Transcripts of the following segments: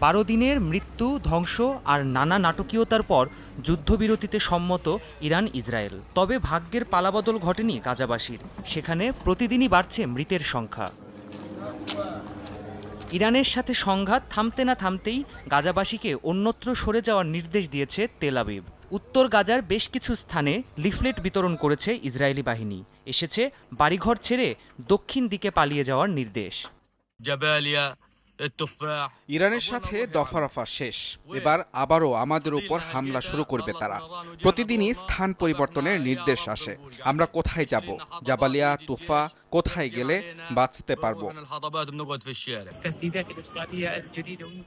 বারো দিনের মৃত্যু, ধ্বংস আর নানা নাটকীয়তার পর যুদ্ধবিরতিতে সম্মত ইরান, ইসরায়েল। তবে ভাগ্যের পালাবদল ঘটেনি গাজাবাসীর। সেখানে প্রতিদিনই বাড়ছে মৃতের সংখ্যা। ইরানের সাথে সংঘাত থামতে না থামতেই গাজাবাসীকে অন্যত্র সরে যাওয়ার নির্দেশ দিয়েছে তেল আবিব। উত্তর গাজার বেশ কিছু স্থানে লিফলেট বিতরণ করেছে ইসরায়েলি বাহিনী। এসেছে বাড়িঘর ছেড়ে দক্ষিণ দিকে পালিয়ে যাওয়ার নির্দেশ। জাবালিয়া ইরানের সাথে দফা রফা শেষ। এবার আবারও আমাদের উপর হামলা শুরু করবে তারা। প্রতিদিনই স্থান পরিবর্তনের নির্দেশ আসে। আমরা কোথায় যাব? জাবালিয়া তুফা কোথায় গেলে বাঁচতে পারব?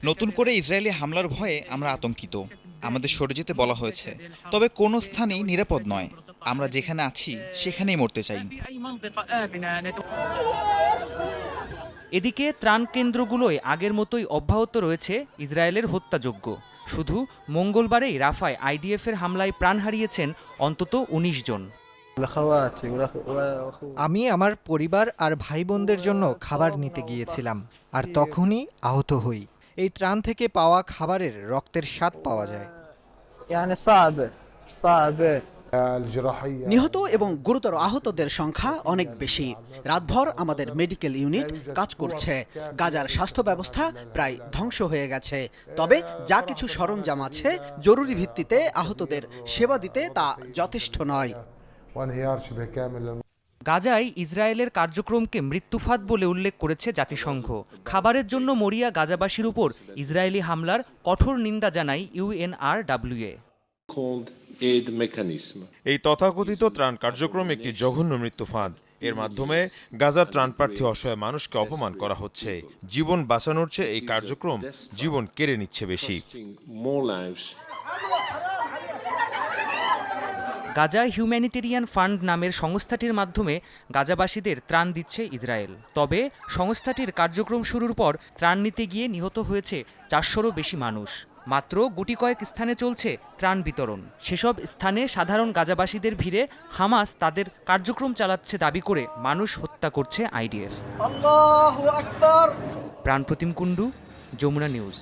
নতুন করে ইসরায়েলি হামলার ভয়ে আমরা আতঙ্কিত। আমাদের সরে যেতে বলা হয়েছে। তবে কোন স্থানেই নিরাপদ নয়। আমরা যেখানে আছি সেখানেই মরতে চাই। এদিকে ত্রাণ কেন্দ্রগুলোয় আগের মতোই অব্যাহত রয়েছে ইসরায়েলের হত্যাযজ্ঞ। শুধু মঙ্গলবারেই রাফায় আইডিএফের হামলায় প্রাণ হারিয়েছেন অন্তত ১৯ জন। আমি আমার পরিবার আর ভাই বোনদের জন্য খাবার নিতে গিয়েছিলাম আর তখনই আহত হই। এই ত্রাণ থেকে পাওয়া খাবারের রক্তের স্বাদ পাওয়া যায়। নিহত এবং গুরুতর আহতদের সংখ্যা অনেক বেশি। রাতভর আমাদের মেডিকেল ইউনিট কাজ করছে। গাজার স্বাস্থ্য ব্যবস্থা প্রায় ধ্বংস হয়ে গেছে। তবে যা কিছু সরঞ্জাম আছে জরুরি ভিত্তিতে আহতদের সেবা দিতে তা যথেষ্ট নয়। গাজায় ইসরায়েলের কার্যক্রমকে মৃত্যুফাত বলে উল্লেখ করেছে জাতিসংঘ। খাবারের জন্য মরিয়া গাজাবাসীর উপর ইসরায়েলি হামলার কঠোর নিন্দা জানায় ইউএনআরডাব্লিউএ aid mechanism. এই তথাকথিত ত্রাণ কার্যক্রম একটি জঘন্য মৃত্যু ফাঁদ। এর মাধ্যমে গাজার ত্রাণপ্রার্থী অসহায় মানুষকে অপমান করা হচ্ছে। জীবন বাঁচানোর চেয়ে এই কার্যক্রম জীবন কেড়ে নিচ্ছে বেশি। গাজা হিউম্যানিটেরিয়ান ফান্ড নামের সংস্থাটির মাধ্যমে গাজাবাসীদের ত্রাণ দিচ্ছে ইসরায়েল। তবে সংস্থাটির কার্যক্রম শুরুর পর ত্রাণ নিতে গিয়ে নিহত হয়েছে চারশোরও বেশি মানুষ। মাত্র গুটি কয়েক স্থানে চলছে ত্রাণ বিতরণ। সেসব স্থানে সাধারণ গাজাবাসীদের ভিড়ে হামাস তাদের কার্যক্রম চালাচ্ছে দাবি করে মানুষ হত্যা করছে আইডিএফ। প্রাণ প্রতিম কুণ্ডু যমুনা নিউজ।